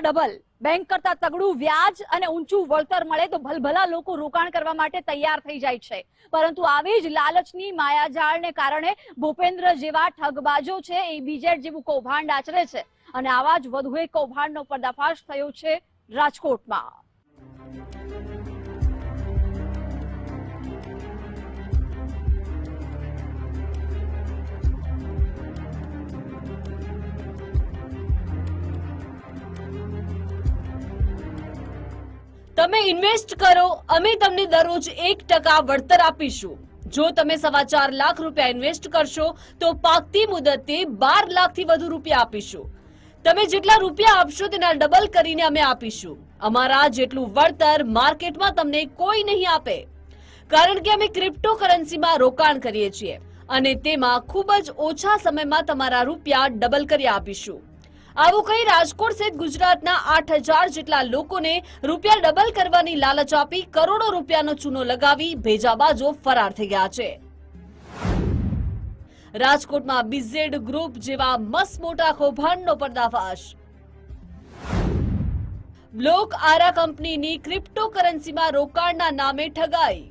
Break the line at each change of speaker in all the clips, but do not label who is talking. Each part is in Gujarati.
કરતા ડબલ. બેંક કરતા તગડું વ્યાજ અને ઊંચું વળતર મળે તો ભલભલા લોકો રોકાણ કરવા માટે તૈયાર થઈ જાય છે. પરંતુ આવી જ લાલચની માયાજાળને કારણે ભૂપેન્દ્ર જેવા ઠગબાજો છે એ બીજેડ જેવું કૌભાંડ આચરે છે. અને આવા જ વધુ એક કૌભાંડનો પર્દાફાશ થયો છે રાજકોટમાં.
તમે ઇન્વેસ્ટ કરો, અમે તમને દરરોજ એક ટકા વળતર આપીશું. જો તમે સવા ચાર લાખ રૂપિયા ઇન્વેસ્ટ કરશો, તો પાકતી મુદતે બાર લાખથી વધુ રૂપિયા આપીશું. તમે જેટલા રૂપિયા આપશો, તેના ડબલ કરીને અમે આપીશું. અમારા જેટલું વળતર માર્કેટમાં તમને કોઈ નહીં આપે. કારણ કે અમે ક્રિપ્ટોકરન્સીમાં રોકાણ કરીએ છીએ. અને તેમાં ખૂબ જ ઓછા સમયમાં તમારા રૂપિયા ડબલ કરી આપીશું. આવું કહી રાજકોટ સહિત ગુજરાતના આઠ જેટલા લોકોને રૂપિયા ડબલ કરવાની લાલચ આપી કરોડો રૂપિયાનો ચૂનો લગાવી ભેજાબાજો ફરાર થઈ ગયા છે. રાજકોટમાં બીઝેડ ગ્રુપ જેવા મસ્ત મોટા કૌભાંડનો પર્દાફાશ. બ્લોક આરા કંપનીની ક્રિપ્ટોકરન્સીમાં રોકાણના નામે ઠગાઈ.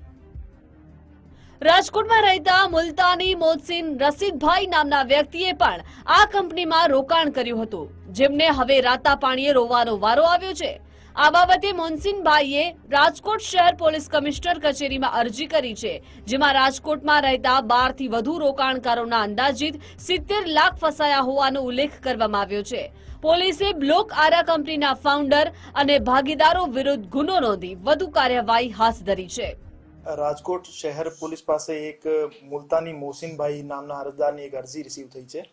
રાજકોટમાં રહેતા મુલતાની મોહસિન રસીદભાઈ નામના વ્યક્તિએ પણ આ કંપનીમાં રોકાણ કર્યું હતું. જેમને હવે રાતા પાણીએ રોવાનો વારો આવ્યો છે. આ બાબતે મોહસિનભાઈએ રાજકોટ શહેર પોલીસ કમિશનર કચેરીમાં અરજી કરી છે, જેમાં રાજકોટમાં રહેતા બારથી વધુ રોકાણકારોના અંદાજિત સિત્તેર લાખ ફસાયા હોવાનો ઉલ્લેખ કરવામાં આવ્યો છે. પોલીસે બ્લોક આરા કંપનીના ફાઉન્ડર અને ભાગીદારો વિરુદ્ધ ગુનો નોંધી વધુ કાર્યવાહી હાથ ધરી છે.
રાજકોટ શહેર પોલીસ પાસે એક મુલતાની મોહસિનભાઈ નામના અરજદારની એક અરજી રિસીવ થઈ છે.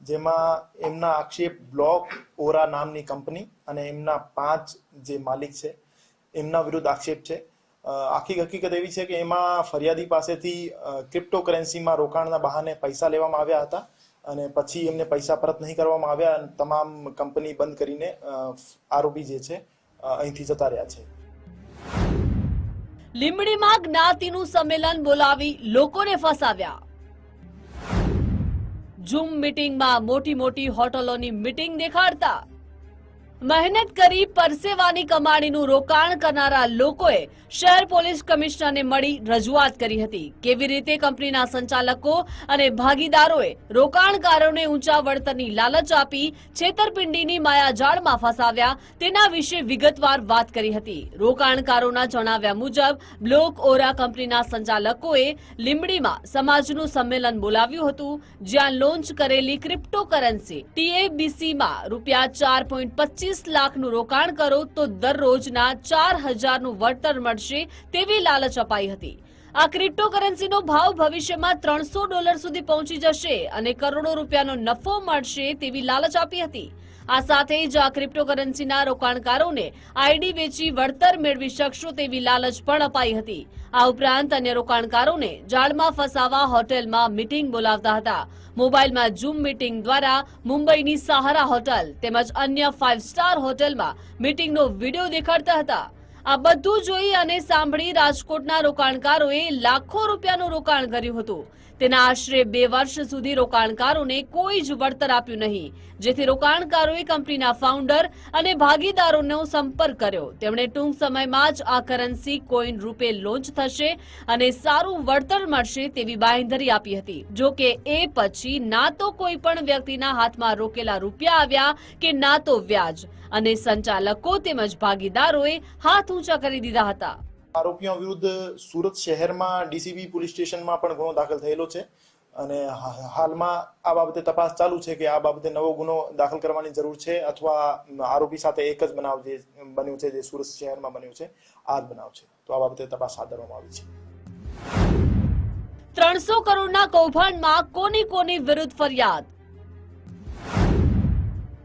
જેમાં એમના આક્ષેપ બ્લોક ઓરા નામની કંપની અને એમના પાંચ જે માલિક છે, એમના વિરુદ્ધ આક્ષેપ છે. આખી હકીકત એવી છે કે એમાં ફરિયાદી પાસેથી ક્રિપ્ટોકરન્સીમાં રોકાણના બહાને પૈસા લેવામાં આવ્યા હતા અને પછી એમને પૈસા પરત નહીં કરવામાં આવ્યા તમામ કંપની બંધ કરીને આરોપી જે છે અહીંથી જતા રહ્યા છે.
લીંબડીમાં જ્ઞાતિનું સંમેલન બોલાવી લોકોને ફસાવ્યા. ઝૂમ મીટિંગમાં મોટી મોટી હોટલોની મીટિંગ દેખાડતા મહેનત કરી પરસેવાની કમાણીનું રોકાણ કરનારા લોકોએ શહેર પોલીસ કમિશનરને મળી રજૂઆત કરી હતી. કેવી રીતે કંપનીના સંચાલકો અને ભાગીદારોએ રોકાણકારોને ઊંચા વળતરની લાલચ આપી છેતરપિંડીની માયાજાળમાં ફસાવ્યા તેના વિશે વિગતવાર વાત કરી હતી. રોકાણકારોના જણાવ્યા મુજબ, બ્લોક ઓરા કંપનીના સંચાલકોએ લીંબડીમાં સમાજનું સંમેલન બોલાવ્યું હતું, જ્યાં લોન્ચ કરેલી ક્રિપ્ટોકરન્સી, ટીએબીસીમાં રૂપિયા ચાર પોઈન્ટ પચીસ લાખનું રોકાણ કરો તો દરરોજના ચાર હજારનું વળતર મળશે તેવી લાલચ અપાઈ હતી. આ ક્રિપ્ટોકરન્સીનો ભાવ ભવિષ્યમાં ત્રણસો ડોલર સુધી પહોંચી જશે અને કરોડો રૂપિયાનો નફો મળશે તેવી લાલચ આપી હતી. આ સાથે જ આ ક્રિપ્ટોકરન્સીના રોકાણકારોને આઈડી વેચી વળતર મેળવી શકશો તેવી લાલચ પણ અપાઈ હતી. આ ઉપરાંત અન્ય રોકાણકારોને જાળમાં ફસાવા હોટેલમાં મીટિંગ બોલાવતા હતા. મોબાઈલમાં ઝૂમ મીટિંગ દ્વારા મુંબઈની સહારા હોટલ તેમજ અન્ય ફાઇવ સ્ટાર હોટેલમાં મીટિંગનો વીડિયો દેખાડતા હતા. આ બધું જોઈ અને સાંભળી રાજકોટના રોકાણકારોએ લાખો રૂપિયાનું રોકાણ કર્યું હતું. તેના આશરે બે વર્ષ સુધી રોકાણકારોને કોઈ જ વળતર આપ્યું નહીં. જેથી રોકાણકારોએ કંપનીના ફાઉન્ડર અને ભાગીદારોનો સંપર્ક કર્યો. તેમણે ટૂંક સમયમાં જ આ કરન્સી કોઈન રૂપે લોન્ચ થશે અને સારું વળતર મળશે તેવી બાંહેધરી આપી હતી. જો કે એ પછી ના તો કોઈ પણ વ્યક્તિના હાથમાં રોકેલા રૂપિયા આવ્યા કે ના તો વ્યાજ. અને સંચાલકો તેમજ ભાગીદારોએ હાથ ઊંચા કરી દીધા હતા.
આરોપીઓ વિરુદ્ધ સુરત શહેરમાં ડીસીબી પોલીસ સ્ટેશનમાં પણ ગુનો દાખલ થયેલો છે અને હાલમાં આ બાબતે તપાસ ચાલુ છે કે આ બાબતે નવો ગુનો દાખલ કરવાની જરૂર છે અથવા આરોપી સાથે એક જ બનાવ જે બન્યું છે, જે સુરત શહેરમાં બન્યું છે, આ જ બનાવ છે. તો આ બાબતે તપાસ હાથ ધરવામાં આવી છે.
ત્રણસો કરોડના કૌભાંડમાં કોની કોની વિરુદ્ધ ફરિયાદ?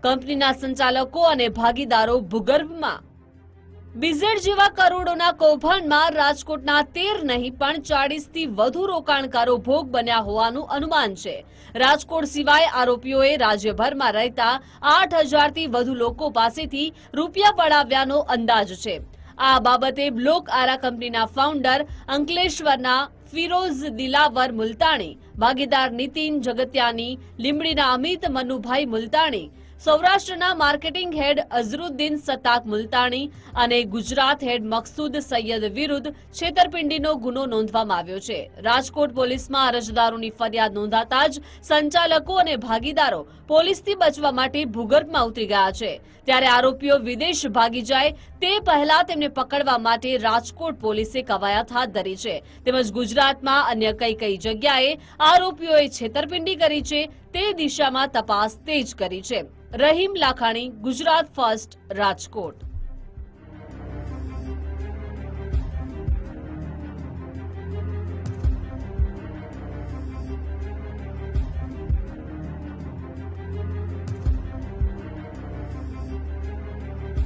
કંપનીના સંચાલકો અને ભાગીદારો ભૂગર્ભમાં બીઝેડ જેવા કરોડોના કૌભાંડમાં રાજકોટના તેર નહીં, પણ ચાળીસથી વધુ રોકાણકારો ભોગ બન્યા હોવાનું અનુમાન છે. રાજકોટ સિવાય આરોપીઓએ રાજ્યભરમાં રહેતા આઠ હજારથી વધુ લોકો પાસેથી રૂપિયા પડાવ્યાનો અંદાજ છે. આ બાબતે બ્લોક આરા કંપનીના ફાઉન્ડર અંકલેશ્વરના ફિરોઝ દિલાવર મુલતાણી, ભાગીદાર નીતિન જગત્યાની, લીંબડીના અમિત મનુભાઈ મુલતાણી સૌરાષ્ટ્રના માર્કેટિંગ હેડ અઝરુદ્દીન સતાક મુલતાણી અને ગુજરાત હેડ મકસૂદ સૈયદ વિરુદ્ધ છેતરપિંડીનો ગુનો નોંધવામાં આવ્યો છે. રાજકોટ પોલીસમાં અરજદારોની ફરિયાદ નોંધાતા જ સંચાલકો અને ભાગીદારો પોલીસથી બચવા માટે ભૂગર્ભમાં ઉતરી ગયા છે. ત્યારે આરોપીઓ વિદેશ ભાગી જાય તે પહેલા તેમને પકડવા માટે રાજકોટ પોલીસે કવાયત હાથ ધરી છે. તેમજ ગુજરાતમાં અન્ય કઈ કઈ જગ્યાએ આરોપીઓએ છેતરપિંડી કરી છે તે દિશામાં તપાસ તેજ કરી છે. રહીમ લાખાણી ગુજરાત ફર્સ્ટ રાજકોટ.